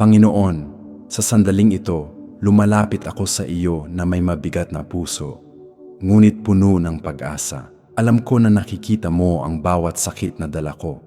Panginoon, sa sandaling ito, lumalapit ako sa iyo na may mabigat na puso, ngunit puno ng pag-asa. Alam ko na nakikita mo ang bawat sakit na dala ko,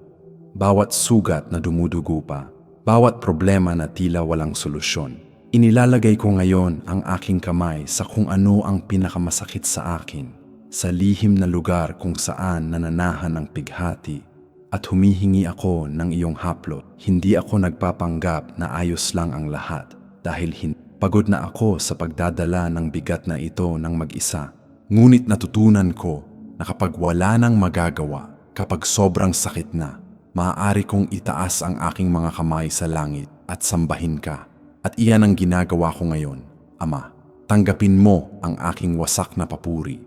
bawat sugat na dumudugo pa, bawat problema na tila walang solusyon. Inilalagay ko ngayon ang aking kamay sa kung ano ang pinakamasakit sa akin, sa lihim na lugar kung saan nananahan ng pighati at humihingi ako ng iyong haplot. Hindi ako nagpapanggap na ayos lang ang lahat dahil hin- pagod na ako sa pagdadala ng bigat na ito ng mag-isa. Ngunit natutunan ko na kapag wala nang magagawa, kapag sobrang sakit na, maaari kong itaas ang aking mga kamay sa langit at sambahin ka. At iyan ang ginagawa ko ngayon, Ama. Tanggapin mo ang aking wasak na papuri.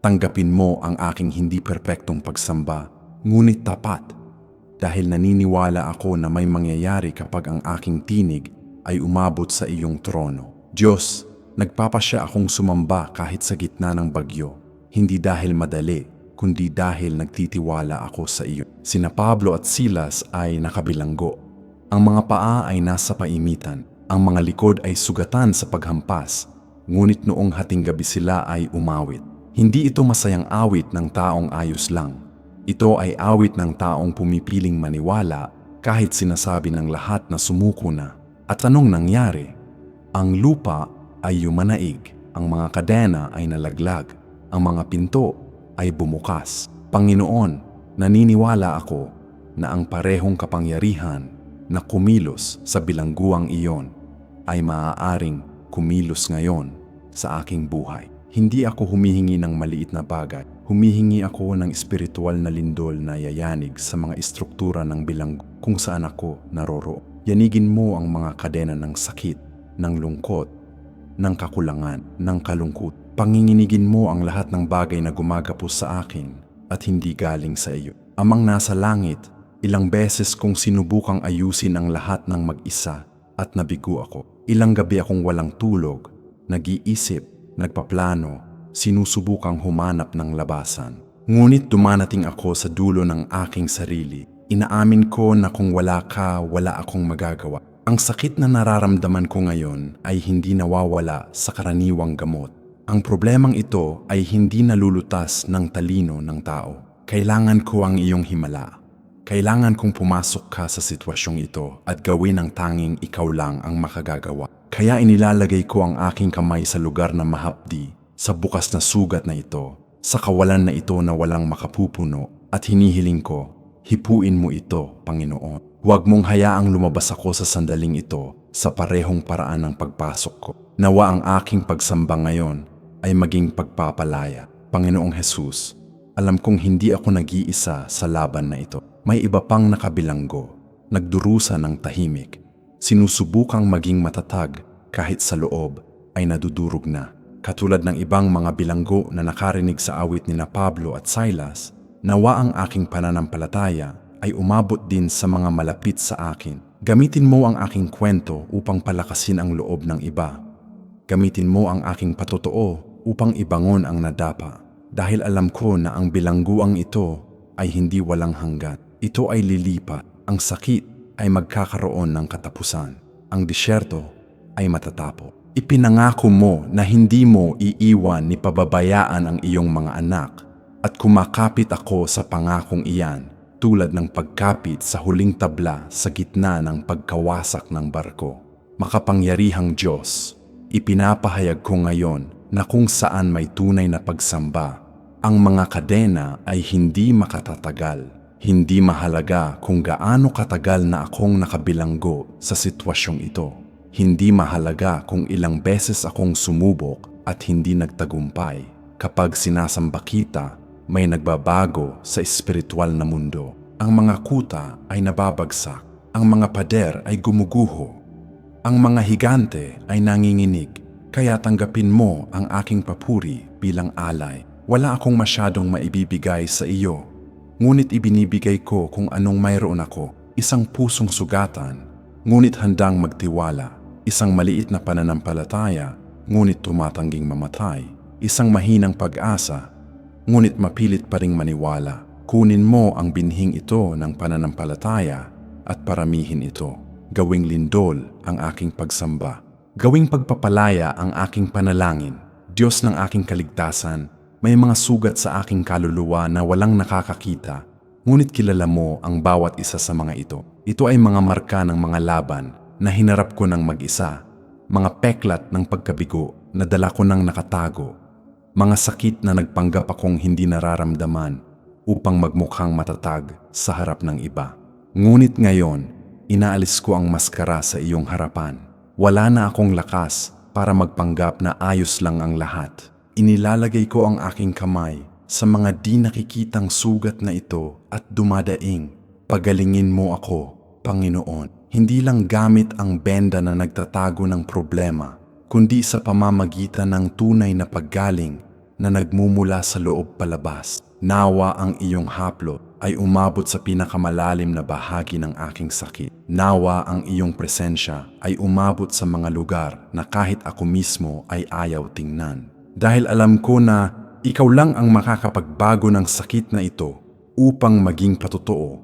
Tanggapin mo ang aking hindi perpektong pagsamba, ngunit tapat. Dahil naniniwala ako na may mangyayari kapag ang aking tinig ay umabot sa iyong trono. Diyos, nagpapasya akong sumamba kahit sa gitna ng bagyo. Hindi dahil madali, kundi dahil nagtitiwala ako sa iyo. Sina Pablo at Silas ay nakabilanggo. Ang mga paa ay nasa paimitan. Ang mga likod ay sugatan sa paghampas. Ngunit noong hating gabi sila ay umawit. Hindi ito masayang awit ng taong ayos lang. Ito ay awit ng taong pumipiling maniwala kahit sinasabi ng lahat na sumuko na. At anong nangyari? Ang lupa ay yumanaig, ang mga kadena ay nalaglag, ang mga pinto ay bumukas. Panginoon, naniniwala ako na ang parehong kapangyarihan na kumilos sa bilangguang iyon ay maaaring kumilos ngayon sa aking buhay. Hindi ako humihingi ng maliit na bagay. Humihingi ako ng espiritual na lindol na yayanig sa mga istruktura ng bilanggo kung saan ako naroro. Yanigin mo ang mga kadena ng sakit, ng lungkot, ng kakulangan, ng kalungkot. Panginginigin mo ang lahat ng bagay na gumagapos sa akin at hindi galing sa iyo. Amang nasa langit, ilang beses kong sinubukang ayusin ang lahat ng mag-isa at nabigo ako. Ilang gabi akong walang tulog, nag-iisip, nagpaplano, sinusubukang humanap ng labasan. Ngunit dumanating ako sa dulo ng aking sarili. Inaamin ko na kung wala ka, wala akong magagawa. Ang sakit na nararamdaman ko ngayon ay hindi nawawala sa karaniwang gamot. Ang problemang ito ay hindi nalulutas ng talino ng tao. Kailangan ko ang iyong himala. Kailangan kong pumasok ka sa sitwasyong ito at gawin ang tanging ikaw lang ang makagagawa. Kaya inilalagay ko ang aking kamay sa lugar na mahapdi, sa bukas na sugat na ito, sa kawalan na ito na walang makapupuno at hinihiling ko, hipuin mo ito, Panginoon. Huwag mong hayaang lumabas ako sa sandaling ito sa parehong paraan ng pagpasok ko. Nawa ang aking pagsamba ngayon ay maging pagpapalaya. Panginoong Jesus, alam kong hindi ako nag-iisa sa laban na ito. May iba pang nakabilanggo, nagdurusa ng tahimik, sinusubukang maging matatag kahit sa loob ay nadudurog na. Katulad ng ibang mga bilanggo na nakarinig sa awit ni na Pablo at Silas, nawa ang aking pananampalataya ay umabot din sa mga malapit sa akin. Gamitin mo ang aking kwento upang palakasin ang loob ng iba. Gamitin mo ang aking patotoo upang ibangon ang nadapa. Dahil alam ko na ang bilangguang ito ay hindi walang hanggat. Ito ay lilipat. Ang sakit ay magkakaroon ng katapusan. Ang disyerto ay matatapo. Ipinangako mo na hindi mo iiwan ni pababayaan ang iyong mga anak at kumakapit ako sa pangakong iyan tulad ng pagkapit sa huling tabla sa gitna ng pagkawasak ng barko. Makapangyarihang Diyos, ipinapahayag ko ngayon na kung saan may tunay na pagsamba, ang mga kadena ay hindi makatatagal. Hindi mahalaga kung gaano katagal na akong nakabilanggo sa sitwasyong ito. Hindi mahalaga kung ilang beses akong sumubok at hindi nagtagumpay. Kapag sinasamba kita, may nagbabago sa espiritual na mundo. Ang mga kuta ay nababagsak. Ang mga pader ay gumuguho. Ang mga higante ay nanginginig. Kaya tanggapin mo ang aking papuri bilang alay. Wala akong masyadong maibibigay sa iyo. Ngunit ibinibigay ko kung anong mayroon ako. Isang pusong sugatan, ngunit handang magtiwala. Isang maliit na pananampalataya, ngunit tumatangging mamatay. Isang mahinang pag-asa, ngunit mapilit pa ring maniwala. Kunin mo ang binhing ito ng pananampalataya at paramihin ito. Gawing lindol ang aking pagsamba. Gawing pagpapalaya ang aking panalangin. Diyos ng aking kaligtasan, may mga sugat sa aking kaluluwa na walang nakakakita, ngunit kilala mo ang bawat isa sa mga ito. Ito ay mga marka ng mga laban na hinarap ko ng mag-isa, mga peklat ng pagkabigo na dala ko ng nakatago, mga sakit na nagpanggap akong hindi nararamdaman upang magmukhang matatag sa harap ng iba. Ngunit ngayon, inaalis ko ang maskara sa iyong harapan. Wala na akong lakas para magpanggap na ayos lang ang lahat. Inilalagay ko ang aking kamay sa mga di nakikitang sugat na ito at dumadaing. Pagalingin mo ako, Panginoon. Hindi lang gamit ang benda na nagtatago ng problema, kundi sa pamamagitan ng tunay na paggaling na nagmumula sa loob palabas. Nawa ang iyong haplo ay umabot sa pinakamalalim na bahagi ng aking sakit. Nawa ang iyong presensya ay umabot sa mga lugar na kahit ako mismo ay ayaw tingnan. Dahil alam ko na ikaw lang ang makakapagbago ng sakit na ito upang maging patotoo.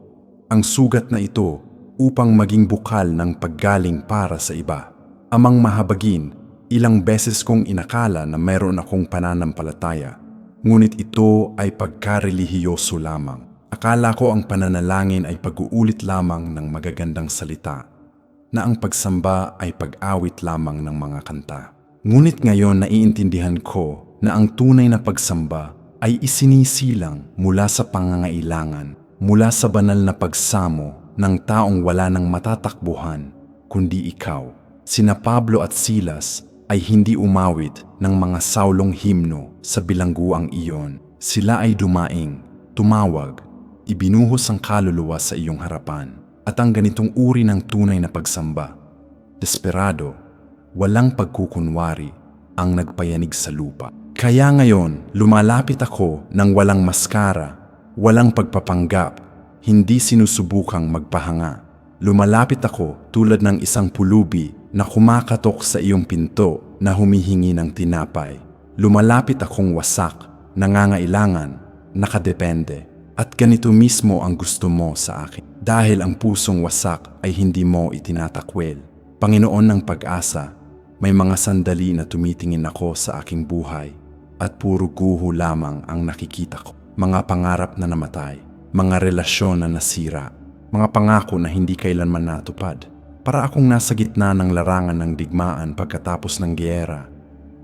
Ang sugat na ito upang maging bukal ng paggaling para sa iba. Amang mahabagin, ilang beses kong inakala na meron akong pananampalataya Ngunit ito ay pagkarelihiyoso lamang. Akala ko ang pananalangin ay pag-uulit lamang ng magagandang salita, na ang pagsamba ay pag-awit lamang ng mga kanta. Ngunit ngayon naiintindihan ko na ang tunay na pagsamba ay isinisilang mula sa pangangailangan, mula sa banal na pagsamo ng taong wala ng matatakbuhan, kundi ikaw. Sina Pablo at Silas ay hindi umawit ng mga saulong himno sa bilangguang iyon. Sila ay dumaing, tumawag, ibinuhos ang kaluluwa sa iyong harapan at ang ganitong uri ng tunay na pagsamba. Desperado, walang pagkukunwari ang nagpayanig sa lupa. Kaya ngayon, lumalapit ako ng walang maskara, walang pagpapanggap, hindi sinusubukang magpahanga. Lumalapit ako tulad ng isang pulubi na kumakatok sa iyong pinto na humihingi ng tinapay. Lumalapit akong wasak, nangangailangan, nakadepende. At ganito mismo ang gusto mo sa akin. Dahil ang pusong wasak ay hindi mo itinatakwil. Panginoon ng pag-asa, may mga sandali na tumitingin ako sa aking buhay at puro guho lamang ang nakikita ko. Mga pangarap na namatay, mga relasyon na nasira, mga pangako na hindi kailanman natupad. Para akong nasa gitna ng larangan ng digmaan pagkatapos ng giyera.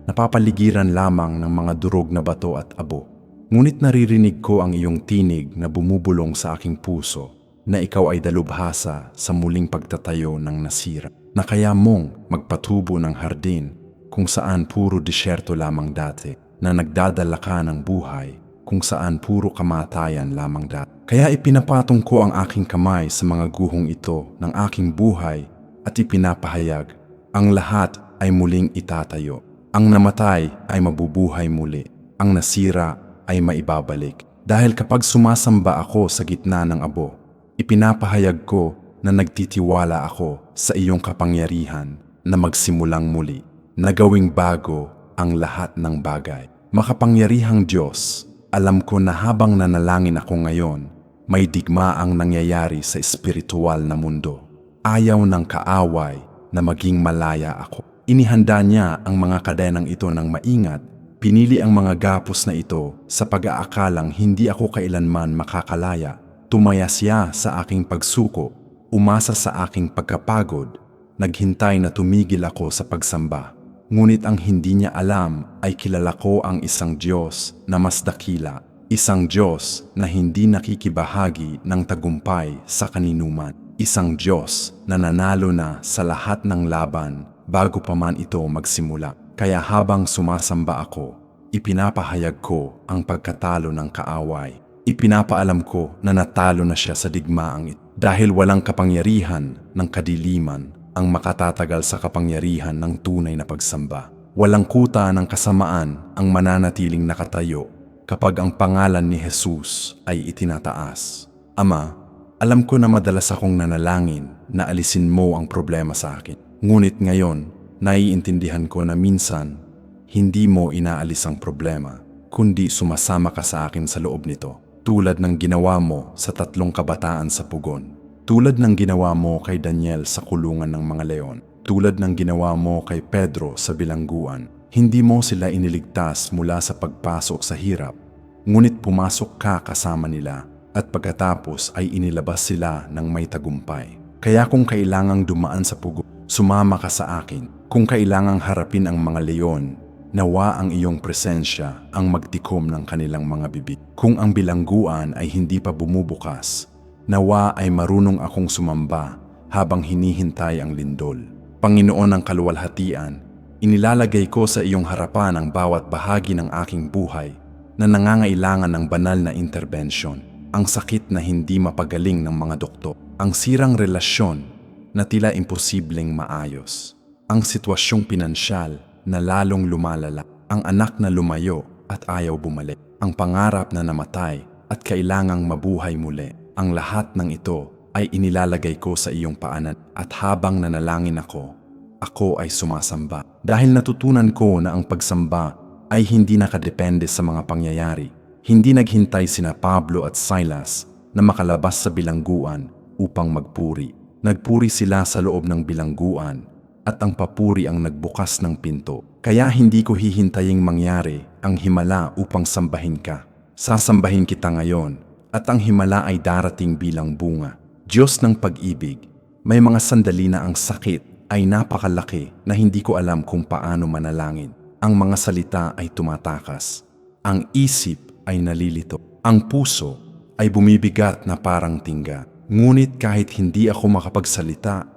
Napapaligiran lamang ng mga durog na bato at abo. Ngunit naririnig ko ang iyong tinig na bumubulong sa aking puso na ikaw ay dalubhasa sa muling pagtatayo ng nasira. Na kaya mong magpatubo ng hardin kung saan puro disyerto lamang dati na nagdadala ka ng buhay kung saan puro kamatayan lamang dati. Kaya ipinapatong ko ang aking kamay sa mga guhong ito ng aking buhay at ipinapahayag, ang lahat ay muling itatayo. Ang namatay ay mabubuhay muli. Ang nasira ay maibabalik. Dahil kapag sumasamba ako sa gitna ng abo, ipinapahayag ko na nagtitiwala ako sa iyong kapangyarihan na magsimulang muli, na gawing bago ang lahat ng bagay. Makapangyarihang Diyos, alam ko na habang nanalangin ako ngayon, may digma ang nangyayari sa espiritual na mundo. Ayaw ng kaaway na maging malaya ako. Inihanda niya ang mga kadenang ito ng maingat, pinili ang mga gapos na ito sa pag-aakalang hindi ako kailanman makakalaya. Tumaya siya sa aking pagsuko, umasa sa aking pagkapagod, naghintay na tumigil ako sa pagsamba. Ngunit ang hindi niya alam ay kilala ko ang isang Diyos na mas dakila, isang Diyos na hindi nakikibahagi ng tagumpay sa kaninuman, isang Diyos na nanalo na sa lahat ng laban bago pa man ito magsimula. Kaya habang sumasamba ako, ipinapahayag ko ang pagkatalo ng kaaway. Ipinapaalam ko na natalo na siya sa digmaang ito dahil walang kapangyarihan ng kadiliman ang makatatagal sa kapangyarihan ng tunay na pagsamba. Walang kuta ng kasamaan ang mananatiling nakatayo kapag ang pangalan ni Jesus ay itinataas. Ama, alam ko na madalas akong nanalangin na alisin mo ang problema sa akin. Ngunit ngayon, naiintindihan ko na minsan, hindi mo inaalis ang problema, kundi sumasama ka sa akin sa loob nito. Tulad ng ginawa mo sa tatlong kabataan sa pugon. Tulad ng ginawa mo kay Daniel sa kulungan ng mga leon. Tulad ng ginawa mo kay Pedro sa bilangguan, hindi mo sila iniligtas mula sa pagpasok sa hirap, ngunit pumasok ka kasama nila at pagkatapos ay inilabas sila ng may tagumpay. Kaya kung kailangang dumaan sa pugo, sumama ka sa akin. Kung kailangang harapin ang mga leon, nawa ang iyong presensya ang magtikom ng kanilang mga bibig. Kung ang bilangguan ay hindi pa bumubukas, nawa ay marunong akong sumamba habang hinihintay ang lindol. Panginoon ng kaluwalhatian, inilalagay ko sa iyong harapan ang bawat bahagi ng aking buhay na nangangailangan ng banal na intervention. Ang sakit na hindi mapagaling ng mga doktor. Ang sirang relasyon na tila imposibleng maayos. Ang sitwasyong pinansyal na lalong lumalala. Ang anak na lumayo at ayaw bumalik. Ang pangarap na namatay at kailangang mabuhay muli. Ang lahat ng ito ay inilalagay ko sa iyong paanan at habang nanalangin ako, ako ay sumasamba. Dahil natutunan ko na ang pagsamba ay hindi nakadepende sa mga pangyayari. Hindi naghintay sina Pablo at Silas na makalabas sa bilangguan upang magpuri. Nagpuri sila sa loob ng bilangguan at ang papuri ang nagbukas ng pinto. Kaya hindi ko hihintaying mangyari ang himala upang sambahin ka. Sasambahin kita ngayon at ang himala ay darating bilang bunga. Diyos ng pag-ibig, may mga sandali na ang sakit ay napakalaki na hindi ko alam kung paano manalangin. Ang mga salita ay tumatakas. Ang isip ay nalilito. Ang puso ay bumibigat na parang tingga. Ngunit kahit hindi ako makapagsalita,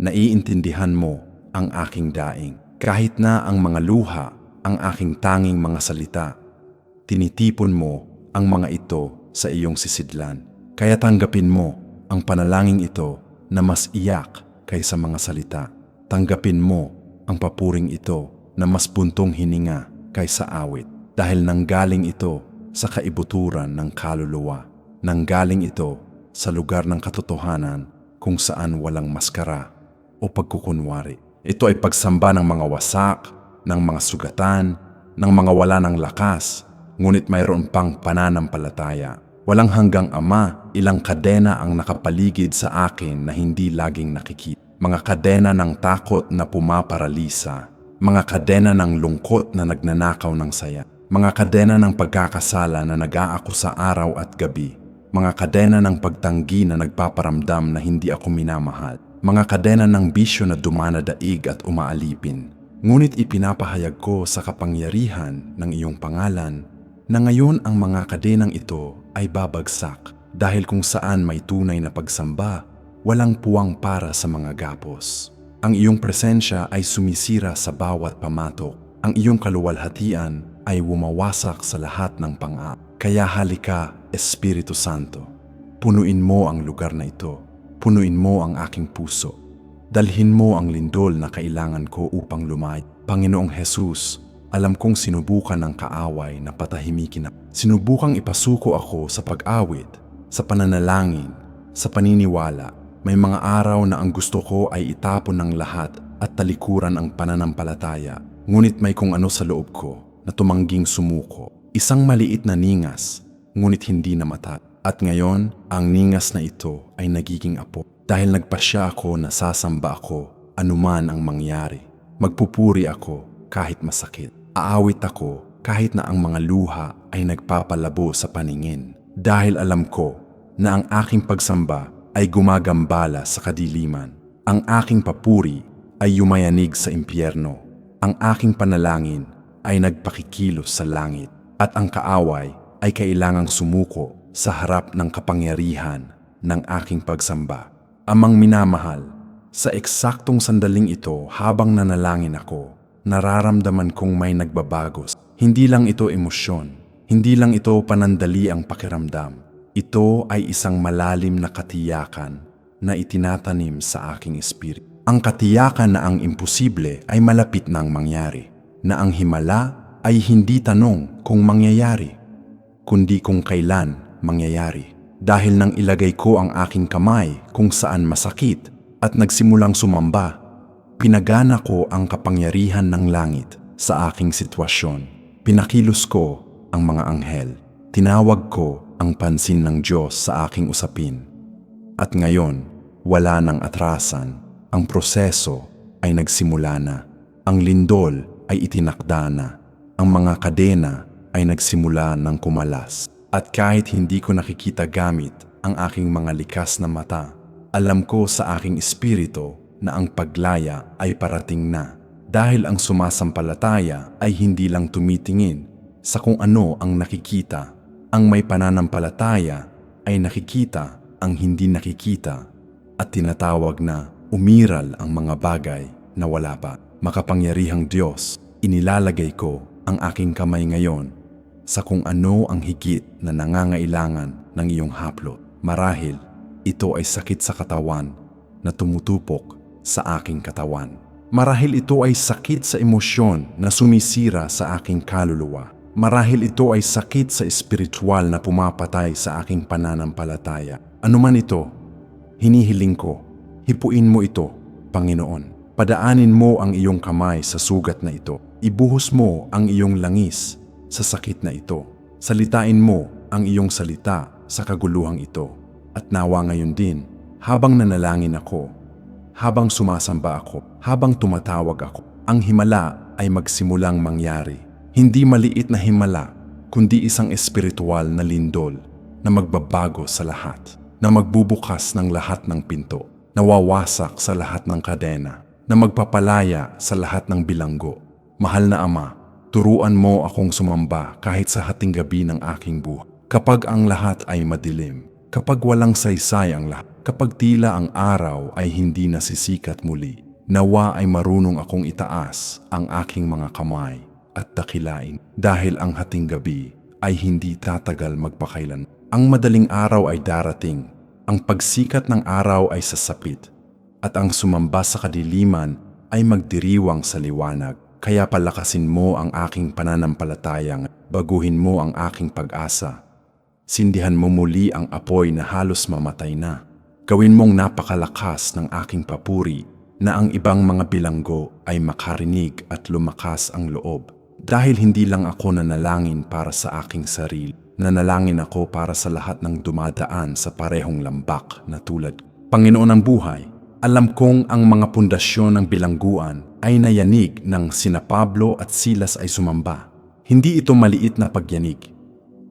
naiintindihan mo ang aking daing. Kahit na ang mga luha, ang aking tanging mga salita, tinitipon mo ang mga ito sa iyong sisidlan. Kaya tanggapin mo ang panalangin ito na mas iyak kaysa mga salita. Tanggapin mo ang papuring ito na mas buntong hininga kaysa awit dahil nanggaling ito sa kaibuturan ng kaluluwa. Nanggaling ito sa lugar ng katotohanan kung saan walang maskara o pagkukunwari. Ito ay pagsamba ng mga wasak, ng mga sugatan, ng mga wala ng lakas, ngunit mayroon pang pananampalataya. Walang hanggang ama, ilang kadena ang nakapaligid sa akin na hindi laging nakikita. Mga kadena ng takot na pumaparalisa. Mga kadena ng lungkot na nagnanakaw ng saya. Mga kadena ng pagkakasala na nag-aako sa araw at gabi. Mga kadena ng pagtanggi na nagpaparamdam na hindi ako minamahal. Mga kadena ng bisyo na dumanadaig at umaalipin. Ngunit ipinapahayag ko sa kapangyarihan ng iyong pangalan na ngayon ang mga kadenang ito ay babagsak dahil kung saan may tunay na pagsamba, walang puwang para sa mga gapos. Ang iyong presensya ay sumisira sa bawat pamatok. Ang iyong kaluwalhatian ay wumawasak sa lahat ng pang Kaya halika, Espiritu Santo. Punuin mo ang lugar na ito. Punuin mo ang aking puso. Dalhin mo ang lindol na kailangan ko upang lumay. Panginoong Jesus, alam kong sinubukan ng kaaway na patahimikin ako. Sinubukang ipasuko ako sa pag-awit, sa pananalangin, sa paniniwala. May mga araw na ang gusto ko ay itapon ng lahat at talikuran ang pananampalataya. Ngunit may kung ano sa loob ko na tumangging sumuko. Isang maliit na ningas, ngunit hindi namatay. At ngayon, ang ningas na ito ay nagiging apo dahil nagpasya ako na sasamba ako anuman ang mangyari. Magpupuri ako kahit masakit. Aawit ako kahit na ang mga luha ay nagpapalabo sa paningin. Dahil alam ko na ang aking pagsamba ay gumagambala sa kadiliman. Ang aking papuri ay yumayanig sa impyerno. Ang aking panalangin ay nagpakikilos sa langit. At ang kaaway ay kailangang sumuko sa harap ng kapangyarihan ng aking pagsamba. Amang minamahal, sa eksaktong sandaling ito habang nanalangin ako, nararamdaman kong may nagbabago hindi lang ito emosyon, hindi lang ito panandali ang pakiramdam. Ito ay isang malalim na katiyakan na itinatanim sa aking espiritu. Ang katiyakan na ang imposible ay malapit nang mangyari, na ang himala ay hindi tanong kung mangyayari, kundi kung kailan mangyayari. Dahil nang ilagay ko ang aking kamay kung saan masakit at nagsimulang sumamba, pinagana ko ang kapangyarihan ng langit sa aking sitwasyon. Pinakilos ko ang mga anghel. Tinawag ko ang pansin ng Diyos sa aking usapin. At ngayon, wala nang atrasan. Ang proseso ay nagsimula na. Ang lindol ay itinakda na. Ang mga kadena ay nagsimula ng kumalas. At kahit hindi ko nakikita gamit ang aking mga likas na mata, alam ko sa aking espiritu na ang paglaya ay parating na. Dahil ang sumasampalataya ay hindi lang tumitingin sa kung ano ang nakikita. Ang may pananampalataya ay nakikita ang hindi nakikita at tinatawag na umiral ang mga bagay na wala pa. Makapangyarihang Diyos, inilalagay ko ang aking kamay ngayon sa kung ano ang higit na nangangailangan ng iyong haplo. Marahil, ito ay sakit sa katawan na tumutupok sa aking katawan. Marahil ito ay sakit sa emosyon na sumisira sa aking kaluluwa. Marahil ito ay sakit sa espiritual na pumapatay sa aking pananampalataya. Ano man ito, hinihiling ko, hipuin mo ito, Panginoon. Padaanin mo ang iyong kamay sa sugat na ito. Ibuhos mo ang iyong langis sa sakit na ito. Salitain mo ang iyong salita sa kaguluhang ito. At nawa ngayon din, habang nanalangin ako, habang sumasamba ako, habang tumatawag ako, ang himala ay magsimulang mangyari. Hindi maliit na himala, kundi isang espiritual na lindol na magbabago sa lahat, na magbubukas ng lahat ng pinto, nawawasak sa lahat ng kadena, na magpapalaya sa lahat ng bilanggo. Mahal na Ama, turuan mo akong sumamba kahit sa hating gabi ng aking buhay. Kapag ang lahat ay madilim, kapag walang saysay ang lahat, kapag tila ang araw ay hindi nasisikat muli, nawa ay marunong akong itaas ang aking mga kamay at dakilain dahil ang hating gabi ay hindi tatagal magpakailan. Ang madaling araw ay darating, ang pagsikat ng araw ay sasapit, at ang sumamba sa kadiliman ay magdiriwang sa liwanag. Kaya palakasin mo ang aking pananampalatayang, baguhin mo ang aking pag-asa. Sindihan mo muli ang apoy na halos mamatay na. Gawin mong napakalakas ng aking papuri na ang ibang mga bilanggo ay makarinig at lumakas ang loob. Dahil hindi lang ako nanalangin para sa aking sarili, nanalangin ako para sa lahat ng dumadaan sa parehong lambak na tulad. Panginoon ng buhay, alam kong ang mga pundasyon ng bilangguan ay nayanig ng sina Pablo at Silas ay sumamba. Hindi ito maliit na pagyanig.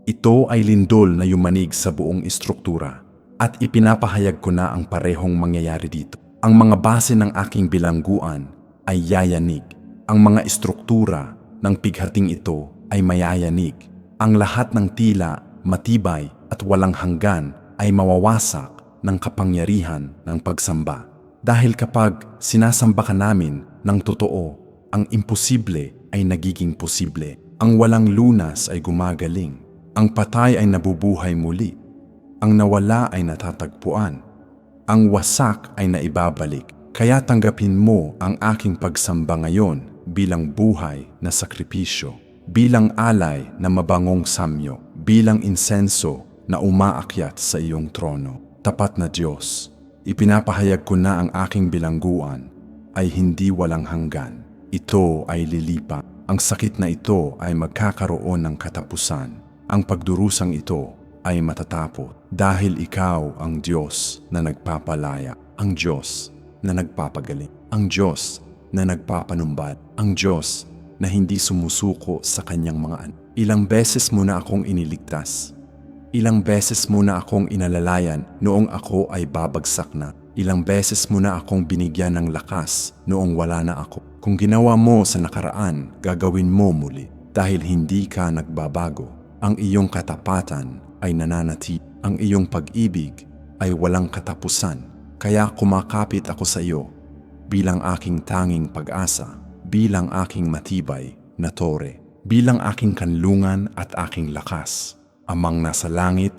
Ito ay lindol na yumanig sa buong istruktura at ipinapahayag ko na ang parehong mangyayari dito. Ang mga base ng aking bilangguan ay yayanig. Ang mga istruktura ng pighating ito ay mayayanig. Ang lahat ng tila, matibay at walang hanggan ay mawawasak ng kapangyarihan ng pagsamba. Dahil kapag sinasamba ka namin ng totoo, ang imposible ay nagiging posible. Ang walang lunas ay gumagaling. Ang patay ay nabubuhay muli. Ang nawala ay natatagpuan. Ang wasak ay naibabalik. Kaya tanggapin mo ang aking pagsamba ngayon bilang buhay na sakripisyo, bilang alay na mabangong samyo, bilang insenso na umaakyat sa iyong trono. Tapat na Diyos, ipinapahayag ko na ang aking bilangguan ay hindi walang hanggan. Ito ay lilipa. Ang sakit na ito ay magkakaroon ng katapusan. Ang pagdurusang ito ay matatapos dahil ikaw ang Diyos na nagpapalaya, ang Diyos na nagpapagaling, ang Diyos na nagpapanumbal, ang Diyos na hindi sumusuko sa kanyang mga anak. Ilang beses mo na akong iniligtas. Ilang beses mo na akong inalalayan noong ako ay babagsak na. Ilang beses mo na akong binigyan ng lakas noong wala na ako. Kung ginawa mo sa nakaraan, gagawin mo muli dahil hindi ka nagbabago. Ang iyong katapatan ay nananati. Ang iyong pag-ibig ay walang katapusan. Kaya kumakapit ako sa iyo bilang aking tanging pag-asa, bilang aking matibay na tore, bilang aking kanlungan at aking lakas. Amang nasa langit,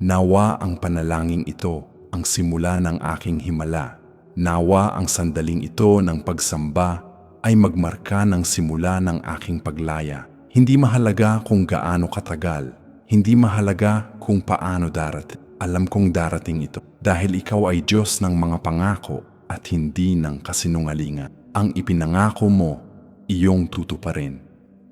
nawa ang panalangin ito ang simula ng aking himala. Nawa ang sandaling ito ng pagsamba ay magmarka ng simula ng aking paglaya. Hindi mahalaga kung gaano katagal, hindi mahalaga kung paano darating. Alam kong darating ito dahil ikaw ay Diyos ng mga pangako at hindi ng kasinungalingan. Ang ipinangako mo, iyong tutuparin.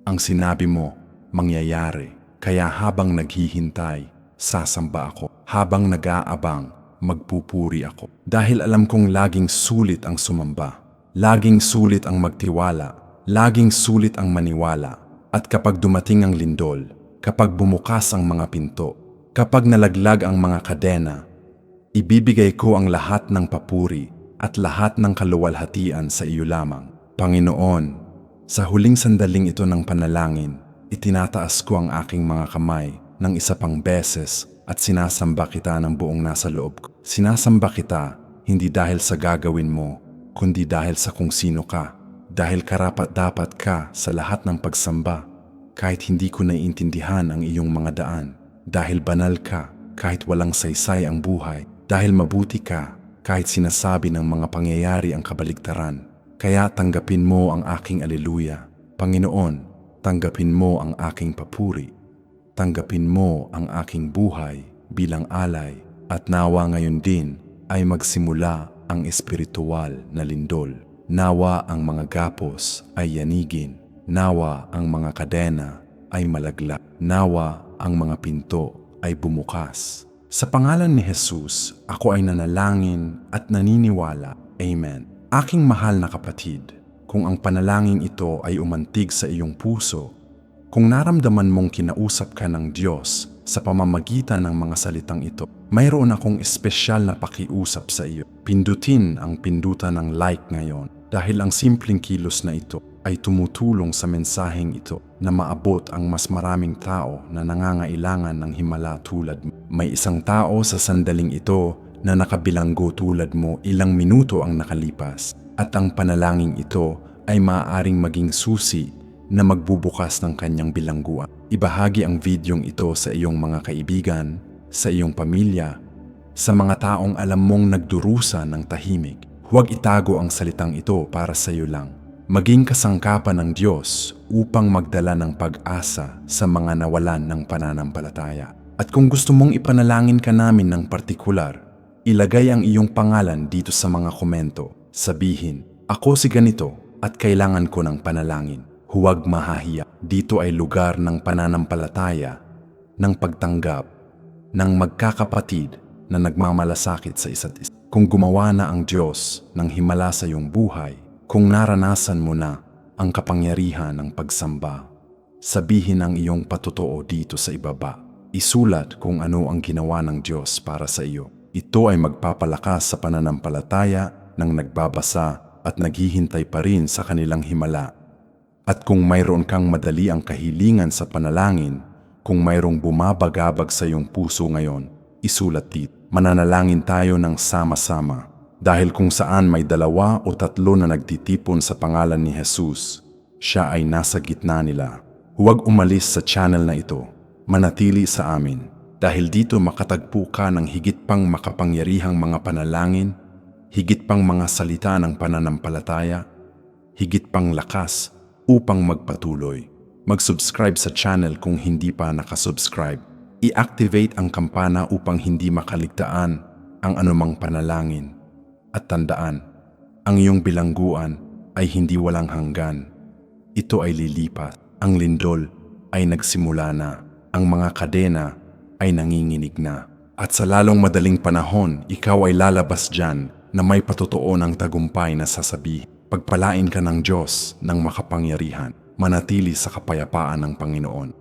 Ang sinabi mo, mangyayari. Kaya habang naghihintay, sasamba ako. Habang nag-aabang, magpupuri ako. Dahil alam kong laging sulit ang sumamba. Laging sulit ang magtiwala, laging sulit ang maniwala. At kapag dumating ang lindol, kapag bumukas ang mga pinto, kapag nalaglag ang mga kadena, ibibigay ko ang lahat ng papuri at lahat ng kaluwalhatian sa iyo lamang. Panginoon, sa huling sandaling ito ng panalangin, itinataas ko ang aking mga kamay ng isa pang beses at sinasamba kita ng buong nasa loob ko. Sinasamba kita hindi dahil sa gagawin mo, kundi dahil sa kung sino ka. Dahil karapat dapat ka sa lahat ng pagsamba, kahit hindi ko naiintindihan ang iyong mga daan. Dahil banal ka, kahit walang saysay ang buhay. Dahil mabuti ka, kahit sinasabi ng mga pangyayari ang kabaligtaran. Kaya tanggapin mo ang aking aleluya. Panginoon, tanggapin mo ang aking papuri. Tanggapin mo ang aking buhay bilang alay at nawa ngayon din ay magsimula ang espiritual na lindol. Nawa ang mga gapos ay yanigin. Nawa ang mga kadena ay malaglag. Nawa ang mga pinto ay bumukas. Sa pangalan ni Jesus, ako ay nanalangin at naniniwala. Amen. Aking mahal na kapatid, kung ang panalangin ito ay umantig sa iyong puso, kung naramdaman mong kinausap ka ng Diyos sa pamamagitan ng mga salitang ito, mayroon akong espesyal na pakiusap sa iyo. Pindutin ang pindutan ng like ngayon dahil ang simpleng kilos na ito ay tumutulong sa mensaheng ito na maabot ang mas maraming tao na nangangailangan ng himala tulad mo. May isang tao sa sandaling ito na nakabilanggo tulad mo ilang minuto ang nakalipas at ang panalangin ito ay maaaring maging susi na magbubukas ng kanyang bilangguan. Ibahagi ang videong ito sa iyong mga kaibigan, sa iyong pamilya, sa mga taong alam mong nagdurusa ng tahimik. Huwag itago ang salitang ito para sa iyo lang. Maging kasangkapan ng Diyos upang magdala ng pag-asa sa mga nawalan ng pananampalataya. At kung gusto mong ipanalangin ka namin ng partikular, ilagay ang iyong pangalan dito sa mga komento. Sabihin, ako si ganito at kailangan ko ng panalangin. Huwag mahahiya. Dito ay lugar ng pananampalataya, ng pagtanggap, ng magkakapatid na nagmamalasakit sa isa't isa. Kung gumawa na ang Diyos ng himala sa iyong buhay, kung naranasan mo na ang kapangyarihan ng pagsamba, sabihin ang iyong patotoo dito sa ibaba. Isulat kung ano ang ginawa ng Diyos para sa iyo. Ito ay magpapalakas sa pananampalataya ng nagbabasa at naghihintay pa rin sa kanilang himala. At kung mayroon kang madali ang kahilingan sa panalangin, kung mayroong bumabagabag sa iyong puso ngayon, isulat dito. Mananalangin tayo ng sama-sama. Dahil kung saan may dalawa o tatlo na nagtitipon sa pangalan ni Jesus, siya ay nasa gitna nila. Huwag umalis sa channel na ito. Manatili sa amin. Dahil dito makatagpo ka ng higit pang makapangyarihang mga panalangin, higit pang mga salita ng pananampalataya, higit pang lakas upang magpatuloy. Mag-subscribe sa channel kung hindi pa nakasubscribe. I-activate ang kampana upang hindi makaligtaan ang anumang panalangin. At tandaan, ang iyong bilangguan ay hindi walang hanggan. Ito ay lilipas. Ang lindol ay nagsimula na. Ang mga kadena ay nanginginig na. At sa lalong madaling panahon, ikaw ay lalabas dyan na may patotoo ng tagumpay na sasabihin. Pagpalain ka ng Diyos ng makapangyarihan. Manatili sa kapayapaan ng Panginoon.